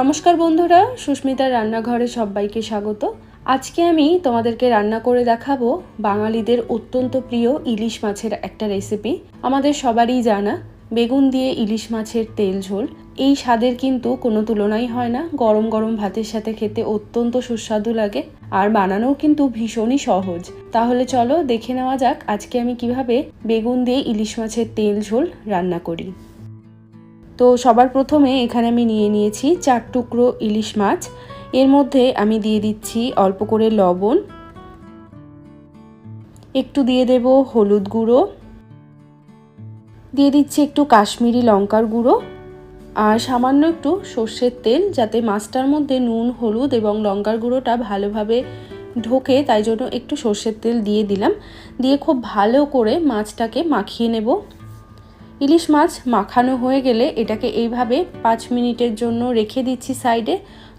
নমস্কার বন্ধুরা, সুস্মিতার রান্নাঘরে সবাইকে স্বাগত। আজকে আমি তোমাদেরকে রান্না করে দেখাবো বাঙালিদের অত্যন্ত প্রিয় ইলিশ মাছের একটা রেসিপি আমাদের সবারই জানা, বেগুন দিয়ে ইলিশ মাছের তেল ঝোল। এই স্বাদের কিন্তু কোনো তুলনাই হয় না, গরম গরম ভাতের সাথে খেতে অত্যন্ত সুস্বাদু লাগে আর বানানোও কিন্তু ভীষণই সহজ। তাহলে চলো দেখে নেওয়া যাক আজকে আমি কীভাবে বেগুন দিয়ে ইলিশ মাছের তেল ঝোল রান্না করি। তো সবার প্রথমে এখানে আমি নিয়ে নিয়েছি চার টুকরো ইলিশ মাছ। এর মধ্যে আমি দিয়ে দিচ্ছি অল্প করে লবণ। একটু দিয়ে দেব হলুদ গুঁড়ো। দিয়ে দিচ্ছি একটু কাশ্মীরি লঙ্কার গুঁড়ো। আর সামান্য একটু সর্ষের তেল যাতে মাছটার মধ্যে নুন, হলুদ এবং লঙ্কার গুঁড়োটা ভালোভাবে ঢোকে, তাই জন্য একটু সর্ষের তেল দিয়ে দিলাম। দিয়ে খুব ভালো করে মাছটাকে মাখিয়ে নেব। ইলিশ মাছ মাখানো হয়ে গেলে এটাকে এইভাবে পাঁচ মিনিটের জন্য রেখে দিচ্ছি সাইডে।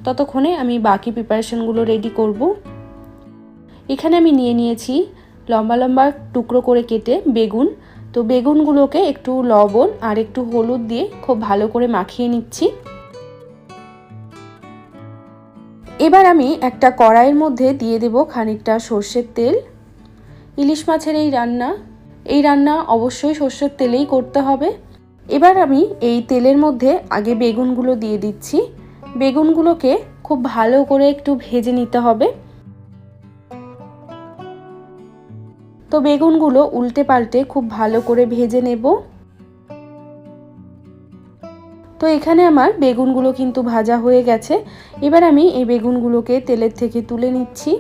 ততক্ষণে আমি বাকি প্রিপারেশনগুলো রেডি করব। এখানে আমি নিয়ে নিয়েছি লম্বা লম্বা টুকরো করে কেটে বেগুন। তো বেগুনগুলোকে একটু লবণ আর একটু হলুদ দিয়ে খুব ভালো করে মাখিয়ে নিচ্ছি। এবার আমি একটা কড়াইয়ের মধ্যে দিয়ে দেব খানিকটা সর্ষের তেল। ইলিশ মাছের এই রান্না এই রান্না অবশ্যই সর্ষের তেলেই করতে হবে। এবার আমি এই তেলের মধ্যে আগে বেগুনগুলো দিয়ে দিচ্ছি। বেগুনগুলোকে খুব ভালো করে একটু ভেজে নিতে হবে। তো বেগুনগুলো উল্টে পাল্টে খুব ভালো করে ভেজে নেব। তো এখানে আমার বেগুনগুলো কিন্তু ভাজা হয়ে গেছে। এবার আমি এই বেগুনগুলোকে তেলের থেকে তুলে নিচ্ছি।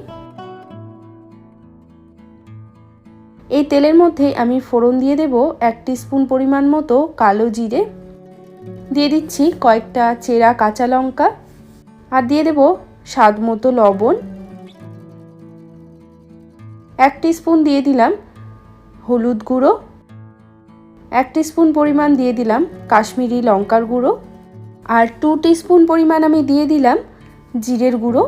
এই তেলের মধ্যে আমি ফোড়ন দিয়ে দেব এক স্পুন পরিমাণ মতো কালো জিরে। দিয়ে দিচ্ছি কয়েকটা চেরা কাঁচা লঙ্কা। আর দিয়ে দেব স্বাদ মতো লবণ। এক স্পুন দিয়ে দিলাম হলুদ গুঁড়ো। এক স্পুন পরিমাণ দিয়ে দিলাম কাশ্মীরি লঙ্কার গুঁড়ো। আর টু স্পুন পরিমাণ আমি দিয়ে দিলাম জিরের গুঁড়ো।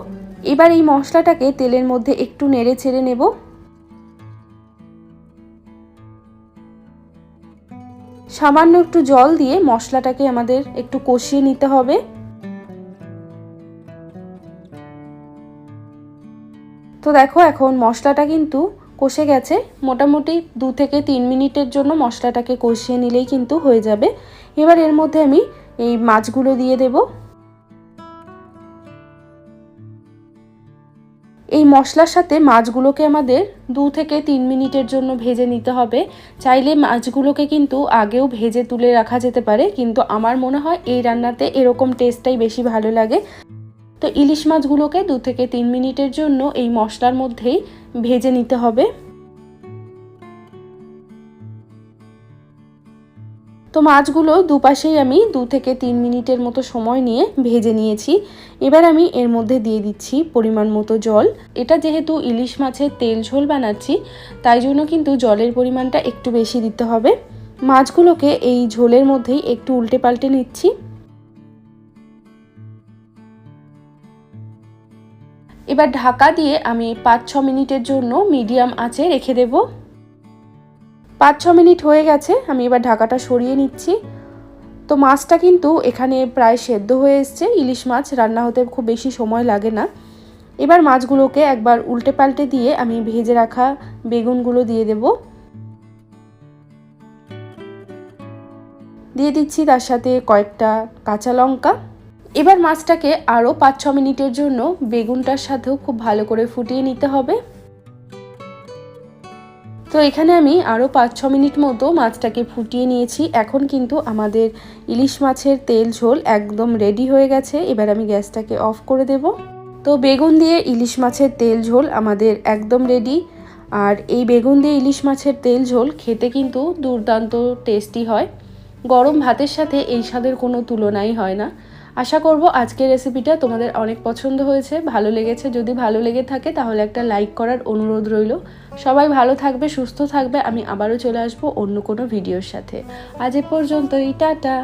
এবার এই মশলাটাকে তেলের মধ্যে একটু নেড়ে ছেড়ে নেব। সামান্য একটু জল দিয়ে মশলাটাকে আমাদের একটু কষিয়ে নিতে হবে। তো দেখো এখন মশলাটা কিন্তু কষে গেছে। মোটামুটি দু থেকে তিন মিনিটের জন্য মশলাটাকে কষিয়ে নিলেই কিন্তু হয়ে যাবে। এবার এর মধ্যে আমি এই মাছগুলো দিয়ে দেবো। এই মশলার সাথে মাছগুলোকে আমাদের দু থেকে তিন মিনিটের জন্য ভেজে নিতে হবে। চাইলে মাছগুলোকে কিন্তু আগেও ভেজে তুলে রাখা যেতে পারে, কিন্তু আমার মনে হয় এই রান্নাতে এরকম টেস্টটাই বেশি ভালো লাগে। তো ইলিশ মাছগুলোকে দু থেকে তিন মিনিটের জন্য এই মশলার মধ্যেই ভেজে নিতে হবে। তো মাছগুলো দুপাশেই আমি দু থেকে তিন মিনিটের মতো সময় নিয়ে ভেজে নিয়েছি। এবার আমি এর মধ্যে দিয়ে দিচ্ছি পরিমাণ মতো জল। এটা যেহেতু ইলিশ মাছের তেল ঝোল বানাচ্ছি, তাই জন্য কিন্তু জলের পরিমাণটা একটু বেশি দিতে হবে। মাছগুলোকে এই ঝোলের মধ্যেই একটু উল্টে পাল্টে নিচ্ছি। এবার ঢাকা দিয়ে আমি পাঁচ ছ মিনিটের জন্য মিডিয়াম আঁচে রেখে দেবো। পাঁচ ছ মিনিট হয়ে গেছে, আমি এবার ঢাকাটা সরিয়ে নিচ্ছি। তো মাছটা কিন্তু এখানে প্রায় সেদ্ধ হয়ে এসছে, ইলিশ মাছ রান্না হতে খুব বেশি সময় লাগে না। এবার মাছগুলোকে একবার উল্টে পাল্টে দিয়ে আমি ভেজে রাখা বেগুনগুলো দিয়ে দেব। দিয়ে দিচ্ছি তার সাথে কয়েকটা কাঁচা লঙ্কা। এবার মাছটাকে আরও পাঁচ ছ মিনিটের জন্য বেগুনটার সাথেও খুব ভালো করে ফুটিয়ে নিতে হবে। তো এখানে আমি আরও পাঁচ, ছ মিনিট মতো মাছটাকে ফুটিয়ে নিয়েছি। এখন কিন্তু আমাদের ইলিশ মাছের তেল ঝোল একদম রেডি হয়ে গেছে। এবার আমি গ্যাসটাকে অফ করে দেব। তো বেগুন দিয়ে ইলিশ মাছের তেল ঝোল আমাদের একদম রেডি আর এই বেগুন দিয়ে ইলিশ মাছের তেল ঝোল খেতে কিন্তু দুর্দান্ত টেস্টি হয়। গরম ভাতের সাথে এই স্বাদের কোনো তুলনাই হয় না। আশা করব আজকের রেসিপিটা তোমাদের অনেক পছন্দ হয়েছে, ভালো লেগেছে। যদি ভালো লেগে থাকে তাহলে একটা লাইক করার অনুরোধ রইল। সবাই ভালো থাকবে, সুস্থ থাকবে। আমি আবারও চলে আসব অন্য কোনো ভিডিওর সাথে। আজ এ পর্যন্তই, টাটা!